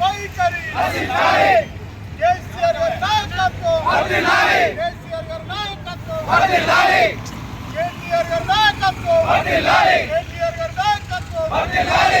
వైఖరి కేసీఆర్ గారి నాయకత్వం కేసీఆర్ గారి నాయకత్వం కేటీఆర్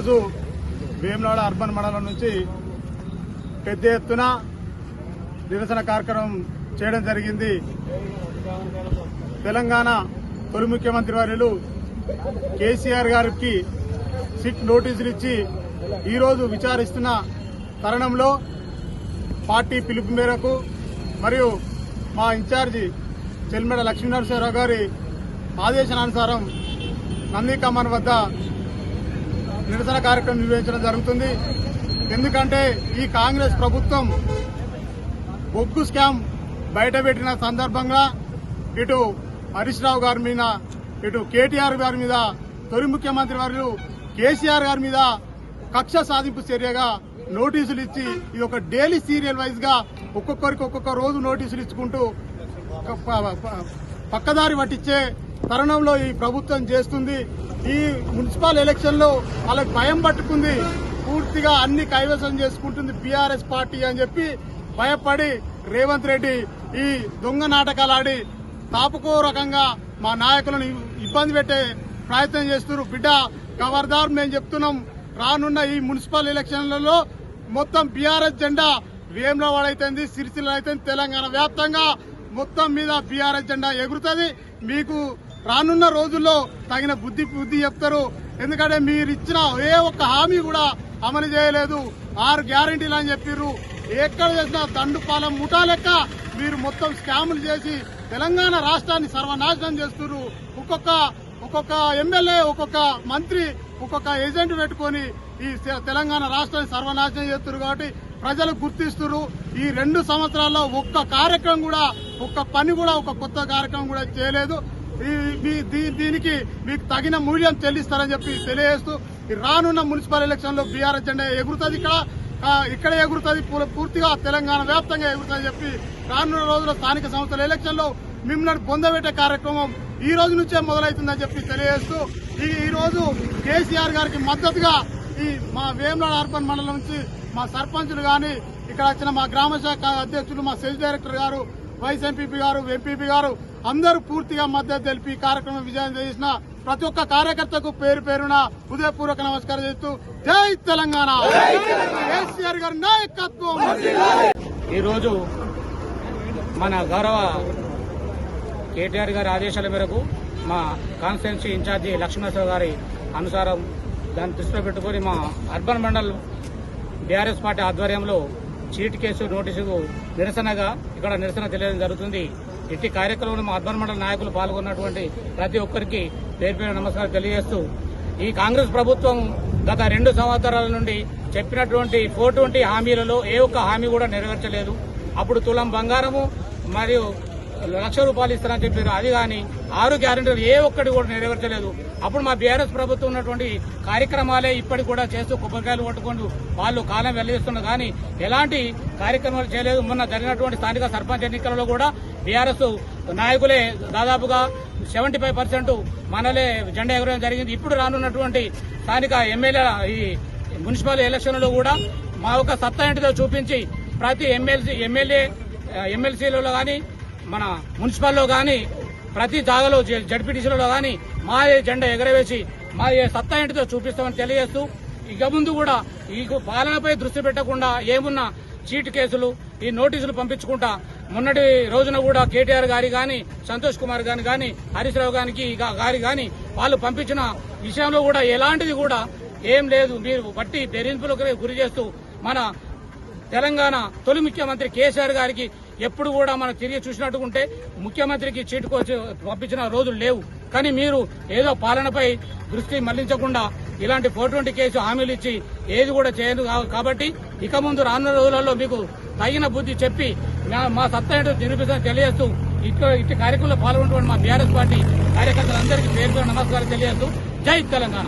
ఈరోజు వేములాడ అర్బన్ మండలం నుంచి పెద్ద ఎత్తున నిరసన కార్యక్రమం చేయడం జరిగింది. తెలంగాణ తొలి ముఖ్యమంత్రి వర్యులు కేసీఆర్ గారికి సిట్ నోటీసులు ఇచ్చి ఈరోజు విచారిస్తున్న తరుణంలో పార్టీ పిలుపు మేరకు మరియు మా ఇన్ఛార్జి చెల్మెడ లక్ష్మీనరసింహరావు గారి ఆదేశానుసారం నందికమ్మన్ వద్ద నిరసన కార్యక్రమం నిర్వహించడం జరుగుతుంది. ఎందుకంటే ఈ కాంగ్రెస్ ప్రభుత్వం బొగ్గు స్కామ్ బయటపెట్టిన సందర్భంగా ఇటు హరీష్ రావు గారి మీద ఇటు కేటీఆర్ గారి మీద తొలి ముఖ్యమంత్రి వారు కేసీఆర్ గారి మీద కక్ష సాధింపు చర్యగా నోటీసులు ఇచ్చి ఇది ఒక డైలీ సీరియల్ వైజ్గా ఒక్కొక్కరికి ఒక్కొక్క రోజు నోటీసులు ఇచ్చుకుంటూ పక్కదారి పట్టించే తరుణంలో ఈ ప్రభుత్వం చేస్తుంది. ఈ మున్సిపల్ ఎలక్షన్లో వాళ్ళకి భయం పట్టుకుంది. పూర్తిగా అన్ని కైవసం చేసుకుంటుంది బీఆర్ఎస్ పార్టీ అని చెప్పి భయపడి రేవంత్ రెడ్డి ఈ దొంగ నాటకాలు ఆడి తాపుకో రకంగా మా నాయకులను ఇబ్బంది పెట్టే ప్రయత్నం చేస్తున్నారు. బిడ్డ గవర్దార్ మేము చెప్తున్నాం రానున్న ఈ మున్సిపల్ ఎలక్షన్లలో మొత్తం బీఆర్ఎస్ జెండా వేములవాడ అయితేంది సిరిసిల్ల అయితే తెలంగాణ వ్యాప్తంగా మొత్తం మీద బీఆర్ఎస్ జెండా ఎగురుతుంది. మీకు రానున్న రోజుల్లో తగిన బుద్ధి బుద్ధి చెప్తారు. ఎందుకంటే మీరు ఇచ్చిన ఏ ఒక్క హామీ కూడా అమలు చేయలేదు. ఆరు గ్యారంటీలు అని చెప్పిర్రు. ఎక్కడ చేసినా దండుపాలెం ముఠా లెక్క మీరు మొత్తం స్కాములు చేసి తెలంగాణ రాష్ట్రాన్ని సర్వనాశనం చేస్తున్నారు ఒక్కొక్క ఒక్కొక్క ఎమ్మెల్యే ఒక్కొక్క మంత్రి ఒక్కొక్క ఏజెంట్ పెట్టుకొని ఈ తెలంగాణ రాష్ట్రాన్ని సర్వనాశనం చేస్తున్నారు కాబట్టి ప్రజలు గుర్తిస్తున్నారు ఈ రెండు సంవత్సరాల్లో ఒక్క కార్యక్రమం కూడా ఒక్క పని కూడా ఒక కొత్త కార్యక్రమం కూడా చేయలేదు. దీనికి మీకు తగిన మూల్యం చెల్లిస్తారని చెప్పి తెలియజేస్తూ రానున్న మున్సిపల్ ఎలక్షన్లో బీఆర్ఎస్ జెండా ఎగురుతుంది ఇక్కడ. ఇక్కడ ఎగురుతుంది. పూర్తిగా తెలంగాణ వ్యాప్తంగా ఎగురుతుంది చెప్పి రానున్న రోజుల్లో స్థానిక సంస్థల ఎలక్షన్లో మిమ్మల్ని పొందబెట్టే కార్యక్రమం ఈ రోజు నుంచే మొదలవుతుందని చెప్పి తెలియజేస్తూ ఈ రోజు కేసీఆర్ గారికి మద్దతుగా ఈ మా వేములాడ అర్బన్ మండలం నుంచి మా సర్పంచులు గాని ఇక్కడ వచ్చిన మా గ్రామ శాఖ అధ్యక్షులు మా సెల్ డైరెక్టర్ గారు వైస్ ఎంపీపీ గారు ఎంపీపీ గారు అందరూ పూర్తిగా మద్దతు తెలిపి కార్యక్రమం విజయం చేసిన ప్రతి ఒక్క కార్యకర్తకు పేరు పేరున హృదయపూర్వక నమస్కారం చేస్తూ జై తెలంగాణ. కేసీఆర్ గారి నాయకత్వం. ఈరోజు మన గౌరవ కేటీఆర్ గారి ఆదేశాల మేరకు మా కాన్స్టిట్యున్సీ ఇన్ఛార్జి లక్ష్మణరావు గారి అనుసారం దాన్ని దృష్టిలో పెట్టుకొని మా అర్బన్ మండల్ బీఆర్ఎస్ పార్టీ ఆధ్వర్యంలో చీట్ కేసు నోటీసుకు నిరసనగా ఇక్కడ నిరసన తెలియడం జరుగుతుంది. ఇట్టి కార్యక్రమంలో మా అర్బన్ మండల నాయకులు పాల్గొన్నటువంటి ప్రతి ఒక్కరికి పేరు పేరు నమస్కారం తెలియజేస్తూ ఈ కాంగ్రెస్ ప్రభుత్వం గత రెండు సంవత్సరాల నుండి చెప్పినటువంటి ఫోర్ ట్వంటీ హామీలలో ఏ ఒక్క హామీ కూడా నెరవేర్చలేదు. అప్పుడు తులం బంగారము మరియు లక్ష రూపాయలు ఇస్తారని చెప్పారు. అది కానీ ఆరు గ్యారెంటీలు ఏ ఒక్కటి కూడా నెరవేర్చలేదు. అప్పుడు మా బీఆర్ఎస్ ప్రభుత్వం ఉన్నటువంటి కార్యక్రమాలే ఇప్పటికి కూడా చేస్తూ కొబ్బరికాయలు కొట్టుకుంటూ వాళ్ళు కాలం వెల్లడిస్తున్నారు. కానీ ఎలాంటి కార్యక్రమాలు చేయలేదు. మొన్న జరిగినటువంటి స్థానిక సర్పంచ్ ఎన్నికలలో కూడా బీఆర్ఎస్ నాయకులే దాదాపుగా సెవెంటీ ఫైవ్ పర్సెంట్ మనలే జెండా ఎగరడం జరిగింది. ఇప్పుడు రానున్నటువంటి స్థానిక ఎమ్మెల్యే ఈ మున్సిపల్ ఎలక్షన్లో కూడా మా యొక్క సత్తా ఏంటిదో చూపించి ప్రతి ఎమ్మెల్సీ ఎమ్మెల్యే ఎమ్మెల్సీలలో కానీ మన మున్సిపల్లో కానీ ప్రతి జాగలో జడ్పీటీసీలలో కానీ మా జెండా ఎగరవేసి మా ఏ సత్తా ఏంటితో చూపిస్తామని తెలియజేస్తూ ఇక ముందు కూడా ఈ పాలనపై దృష్టి పెట్టకుండా ఏమున్నా చీట్ కేసులు ఈ నోటీసులు పంపించుకుంటా మొన్నటి రోజున కూడా కేటీఆర్ గారి గాని సంతోష్ కుమార్ గారి గాని హరీష్ రావు గారికి గారి గాని వాళ్ళు పంపించిన విషయంలో కూడా ఎలాంటిది కూడా ఏం లేదు. మీరు బట్టి బెదిరింపులకు గురి చేస్తూ మన తెలంగాణ తొలి ముఖ్యమంత్రి కేసీఆర్ గారికి ఎప్పుడు కూడా మనం తిరిగి చూసినట్టుకుంటే ముఖ్యమంత్రికి చీటుకు పంపించిన రోజులు లేవు. కానీ మీరు ఏదో పాలనపై దృష్టి మళ్ళించకుండా ఇలాంటి ఫోర్ ట్వంటీ కేసు హామీలు ఇచ్చి ఏది కూడా చేయదు కాబట్టి ఇక ముందు రానున్న రోజులలో మీకు తగిన బుద్ధి చెప్పి మా- సత్తా ఏంటో నిరూపిస్తాను తెలియజేస్తూ ఇక్కడ ఇట్టి కార్యక్రమంలో పాల్గొన్నటువంటి మా బీఆర్ఎస్ పార్టీ కార్యకర్తలందరికీ పేరుతో నమస్కారం తెలియజేస్తూ జై తెలంగాణ.